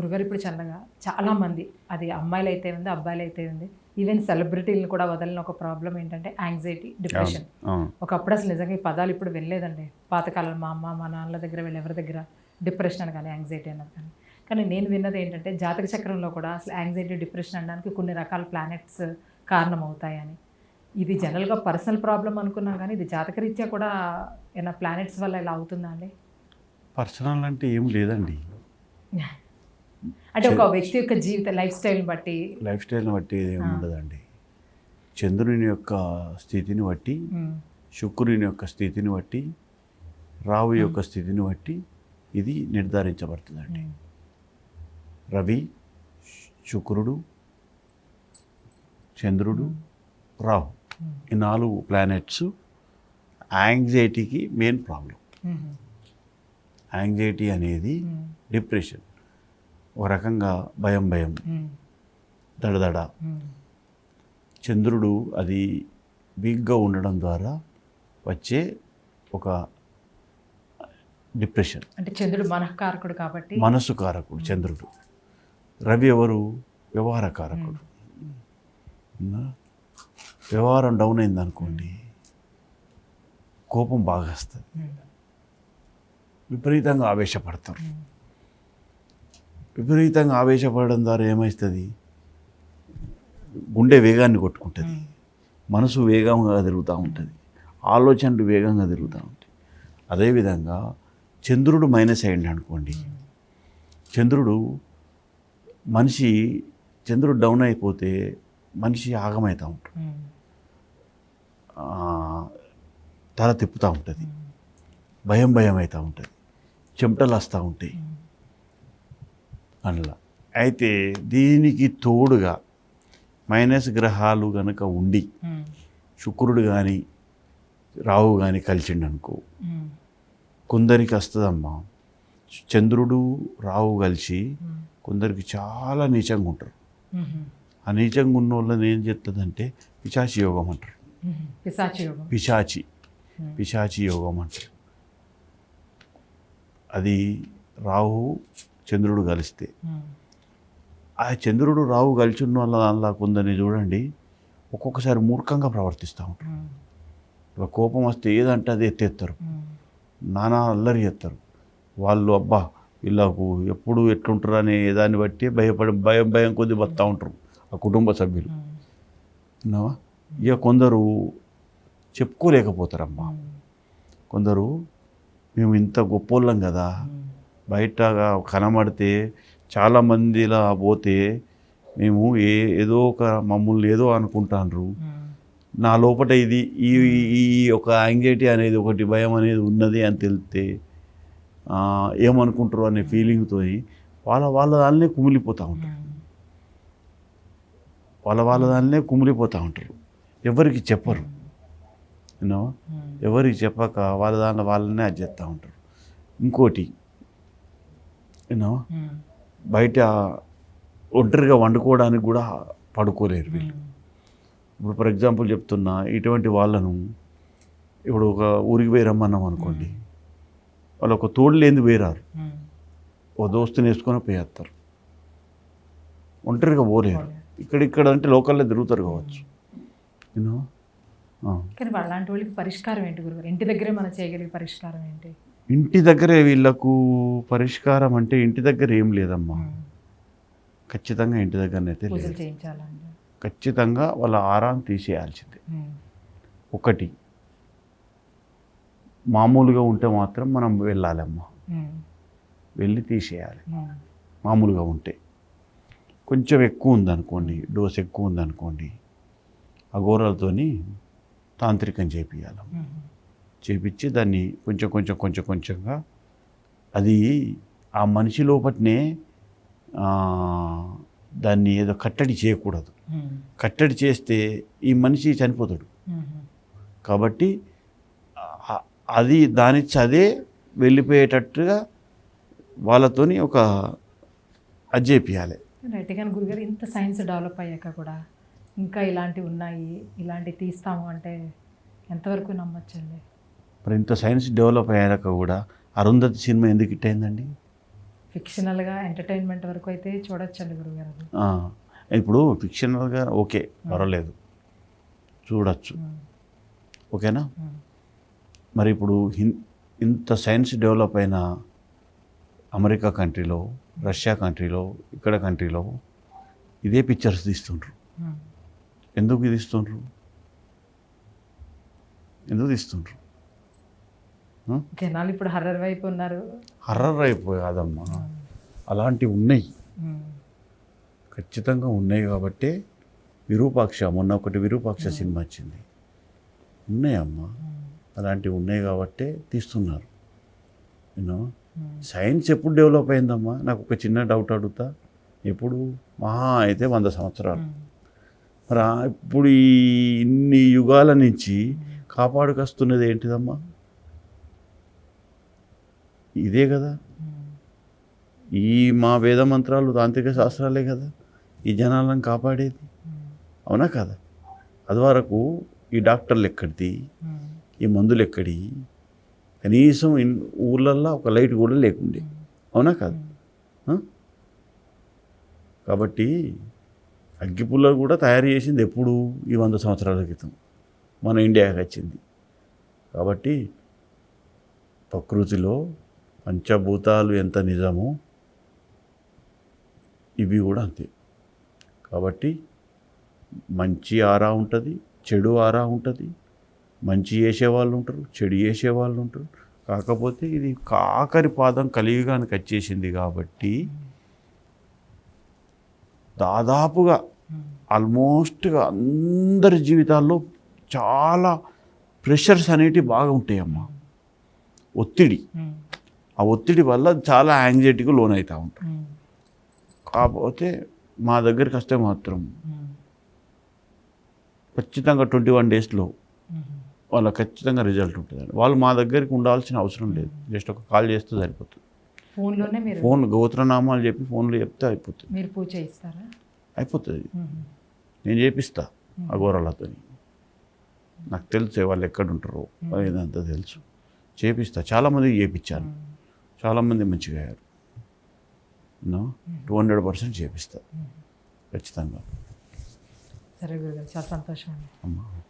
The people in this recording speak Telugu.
గురుగారు ఇప్పుడు చల్లగా చాలా మంది అది అమ్మాయిలు అయితే ఉంది అబ్బాయిలు అయితే ఉంది ఈవెన్ సెలబ్రిటీలను కూడా వదలిన ఒక ప్రాబ్లం ఏంటంటే యాంగ్జైటీ డిప్రెషన్ ఒకప్పుడు అసలు నిజంగా ఈ పదాలు ఇప్పుడు వెళ్ళలేదండి పాతకాలం మా అమ్మ మా నాన్నల దగ్గర వీళ్ళు ఎవరి దగ్గర డిప్రెషన్ అని కానీ యాంగ్జైటీ అన్నది కానీ. కానీ నేను విన్నది ఏంటంటే జాతక చక్రంలో కూడా అసలు యాంగ్జైటీ డిప్రెషన్ అనడానికి కొన్ని రకాల ప్లానెట్స్ కారణమవుతాయని. ఇది జనరల్గా పర్సనల్ ప్రాబ్లం అనుకున్నాం కానీ ఇది జాతకరీత్యా కూడా ఏమైనా ప్లానెట్స్ వల్ల ఇలా అవుతుందా అండి? పర్సనల్ అంటే ఏం లేదండి. అంటే ఒక వ్యక్తి యొక్క జీవిత లైఫ్ స్టైల్ని బట్టి. లైఫ్ స్టైల్ని బట్టి ఉండదండి. చంద్రుని యొక్క స్థితిని బట్టి శుక్రుని యొక్క స్థితిని బట్టి రావు యొక్క స్థితిని బట్టి ఇది నిర్ధారించబడుతుందండి. రవి శుక్రుడు చంద్రుడు రాహు. ఈ నాలుగు ప్లానెట్స్ యాంగ్జైటీకి మెయిన్ ప్రాబ్లం. యాంగ్జైటీ అనేది డిప్రెషన్. ఒక రకంగా భయం భయం. దడదడ. చంద్రుడు అది వీక్గా ఉండడం ద్వారా వచ్చే ఒక డిప్రెషన్. అంటే చంద్రుడు మనఃకారకుడు కాబట్టి మనస్సు కారకుడు చంద్రుడు. రవి ఎవరు? వ్యవహార కారకుడు? వ్యవహారం డౌన్ అయింది అనుకోండి కోపం బాగా వస్తుంది. విపరీతంగా ఆవేశపడతారు. విపరీతంగా ఆవేశపడడం ద్వారా ఏమవుతుంది గుండె వేగాన్ని కొట్టుకుంటుంది. మనసు వేగంగా తిరుగుతూ ఉంటుంది. ఆలోచనలు వేగంగా తిరుగుతూ ఉంటాయి. అదేవిధంగా చంద్రుడు మైనస్ అయ్యండి అనుకోండి. చంద్రుడు మనిషి చంద్రుడు డౌన్ అయిపోతే మనిషి ఆగమవుతూ ఉంటాడు. తల తిప్పుతూ ఉంటుంది. భయం భయం అవుతూ ఉంటుంది. చెమటలు వస్తూ ఉంటాయి. అందులో అయితే దీనికి తోడుగా మైనస్ గ్రహాలు కనుక ఉండి శుక్రుడు కానీ రాహు కానీ కలిసిండు అనుకో కొందరికి వస్తుందమ్మా. చంద్రుడు రాహు కలిసి కొందరికి చాలా నీచంగా ఉంటారు. ఆ నీచంగా ఉన్న వాళ్ళని ఏం చెప్తుందంటే పిశాచి యోగం అంటారు. పిశాచి యోగం. పిశాచి. ఉమ్, పిశాచి యోగం అంటారు. అది రాహు చంద్రుడు కలిస్తే. ఆ చంద్రుడు రాహు కలిసి ఉన్న దానిలో కొందరిని చూడండి ఒక్కొక్కసారి మూర్ఖంగా ప్రవర్తిస్తూ ఉంటారు. ఇలా కోపం వస్తే ఏదంటే అది ఎత్తేస్తారు. నానా అల్లరి చేస్తారు. వాళ్ళు అబ్బా వీళ్ళకు ఎప్పుడు ఎట్లుంటారు అనే దాన్ని బట్టి భయపడి భయం భయం కొద్ది బతా ఉంటారు ఆ కుటుంబ సభ్యులు. విన్నావా ఇక కొందరు చెప్పుకోలేకపోతారమ్మా. కొందరు మేము ఇంత గొప్పోళ్ళం కదా ఉమ్, బయటగా కనబడితే చాలా మందిలా పోతే మేము ఏ ఏదో ఒక మమ్మల్ని ఏదో అనుకుంటాండ్రు నా లోపల ఇది ఈ ఈ ఒక యాంగ్జైటీ అనేది ఒకటి భయం అనేది ఉన్నది అని తెలిస్తే ఏమనుకుంటారు అనే ఫీలింగ్తో వాళ్ళ వాళ్ళ దానినే కుమిలిపోతూ ఉంటారు. వాళ్ళ వాళ్ళ దానినే కుమిలిపోతూ ఉంటారు. ఎవరికి చెప్పరు. యూనో? ఎవరికి చెప్పక వాళ్ళ దానిలో వాళ్ళనే అది చేస్తూ ఉంటారు. ఇంకోటి యూనో ఉమ్, బయట ఒంటరిగా వండుకోవడానికి కూడా పడుకోలేరు వీళ్ళు. ఉమ్, ఇప్పుడు ఫర్ ఎగ్జాంపుల్ చెప్తున్నా ఇటువంటి వాళ్ళను ఇప్పుడు ఒక ఊరికి పోయి రమ్మన్నాం అనుకోండి వాళ్ళు ఒక తోడు లేని వేరారు ఓ దోస్తుని వేసుకొని పోయేస్తారు ఒంటరిగా పోలేరు. పోలేరు. ఇక్కడ ఇక్కడ అంటే లోకల్లో తిరుగుతారు కావచ్చు. యూనో కానీ అలాంటి వాళ్ళకి పరిష్కారం ఏంటి గురుగారు? ఇంటి దగ్గరే మనం చేయగలిగే పరిష్కారం ఏంటి? ఇంటి దగ్గరే వీళ్ళకు పరిష్కారం అంటే ఇంటి దగ్గర ఏం లేదమ్మా. ఖచ్చితంగా ఇంటి దగ్గరనైతే లేదు. ఖచ్చితంగా వాళ్ళ ఆరాన్ని తీసేయాల్సిందే. ఒకటి మామూలుగా ఉంటే మాత్రం మనం వెళ్ళాలమ్మా. వెళ్ళి తీసేయాలి. మామూలుగా ఉంటే. కొంచెం ఎక్కువ ఉందనుకోండి డోస్ ఎక్కువ ఉందనుకోండి అఘోరాలతోని తాంత్రికం చేపియాలి ఉమ్, చేపించి దాన్ని కొంచెం కొంచెం కొంచెం కొంచెంగా అది ఆ మనిషి లోపట్నే దాన్ని ఏదో కట్టడి చేయకూడదు. కట్టడి చేస్తే ఈ మనిషి చనిపోతాడు. కాబట్టి అది దాని అదే వెళ్ళిపోయేటట్టుగా వాళ్ళతోని ఒక అది చేపియాలి రైట్ కానీ గురుగారు ఇంత సైన్స్ డెవలప్ అయ్యాక కూడా ఇంకా ఇలాంటివి ఉన్నాయి ఇలాంటివి తీస్తాము అంటే ఎంతవరకు నమ్మొచ్చండి? మరి ఇంత సైన్స్ డెవలప్ అయ్యాక కూడా అరుంధతి సినిమా ఎందుకు హిట్ అయిందండి? ఫిక్షనల్గా ఎంటర్టైన్మెంట్ వరకు అయితే చూడొచ్చండి గురుగారు. ఇప్పుడు ఫిక్షనల్గా ఓకే పర్వాలేదు. చూడొచ్చు. ఓకేనా? మరి ఇప్పుడు ఇంత సైన్స్ డెవలప్ అయిన అమెరికా కంట్రీలో రష్యా కంట్రీలో ఇక్కడ కంట్రీలో ఇదే పిక్చర్స్ తీస్తుండ్రు. ఎందుకు తీస్తుండ్రు? ఎందుకు తీస్తుండ్రు? జనాలు ఇప్పుడు హర్రర్ వైపు ఉన్నారు. హర్రర్ అయిపోయి కాదమ్మా. అలాంటివి ఉన్నాయి. ఖచ్చితంగా ఉన్నాయి కాబట్టే విరూపాక్ష మొన్న ఒకటి విరూపాక్ష సినిమా వచ్చింది. ఉన్నాయమ్మా. అలాంటివి ఉన్నాయి కాబట్టే తీస్తున్నారు. యూనో సైన్స్ ఎప్పుడు డెవలప్ అయిందమ్మా? నాకు ఒక చిన్న డౌట్ అడుగుతా. ఎప్పుడు? మహా అయితే వంద సంవత్సరాలు. మరి ఇప్పుడు ఈ ఇన్ని యుగాల నుంచి కాపాడుకొస్తున్నది ఏంటిదమ్మా? ఇదే కదా. ఈ మా వేద మంత్రాలు తాంత్రిక శాస్త్రాలే కదా. ఈ జనాలను కాపాడేది. అవునా కదా? అది వరకు ఈ డాక్టర్లు ఎక్కడిది? ఈ మందులు ఎక్కడి? కనీసం ఇన్ ఊర్లల్లో ఒక లైట్ కూడా లేకుండే. అవునా కాదు? కాబట్టి అగ్గిపుల్ల కూడా తయారు చేసింది ఎప్పుడు ఈ వంద సంవత్సరాల క్రితం. మన ఇండియాకి వచ్చింది. కాబట్టి ప్రకృతిలో పంచభూతాలు ఎంత నిజమో ఇవి కూడా అంతే. కాబట్టి మంచి ఆరా ఉంటుంది చెడు ఆరా ఉంటుంది. మంచి చేసేవాళ్ళు ఉంటారు చెడు చేసేవాళ్ళు ఉంటారు. కాకపోతే ఇది కాకరి పాదం కలియుగానికి వచ్చేసింది కాబట్టి దాదాపుగా ఆల్మోస్ట్గా అందరి జీవితాల్లో చాలా ప్రెషర్స్ అనేటివి బాగా ఉంటాయి అమ్మా ఒత్తిడి ఆ ఒత్తిడి వల్ల చాలా యాంగ్జైటీకి లోన్ అవుతూ ఉంటాం. కాకపోతే మా దగ్గరికి వస్తే మాత్రం ఖచ్చితంగా ట్వంటీ వన్ డేస్లో ఉమ్, వాళ్ళకి ఖచ్చితంగా రిజల్ట్ ఉంటుందండి. వాళ్ళు మా దగ్గరికి ఉండాల్సిన అవసరం లేదు. జస్ట్ ఒక కాల్ చేస్తే సరిపోతుంది. ఫోన్లోనే మీరు ఫోన్ గోత్రనామాలు చెప్పి ఫోన్లో చెప్తే అయిపోతుంది. మీరు పూజ చేయిస్తారా అయిపోతుంది. నేను చేపిస్తా అఘోరాలతో నాకు తెలుసు వాళ్ళు ఎక్కడ ఉంటారో ఇదంతా తెలుసు. చేపిస్తా. చాలామందికి చేపించాను. చాలామంది మంచిగా అయ్యారు. నో టూ హండ్రెడ్ పర్సెంట్ చేపిస్తా ఖచ్చితంగా. సరే గురుగారు చాలా సంతోషం అమ్మా.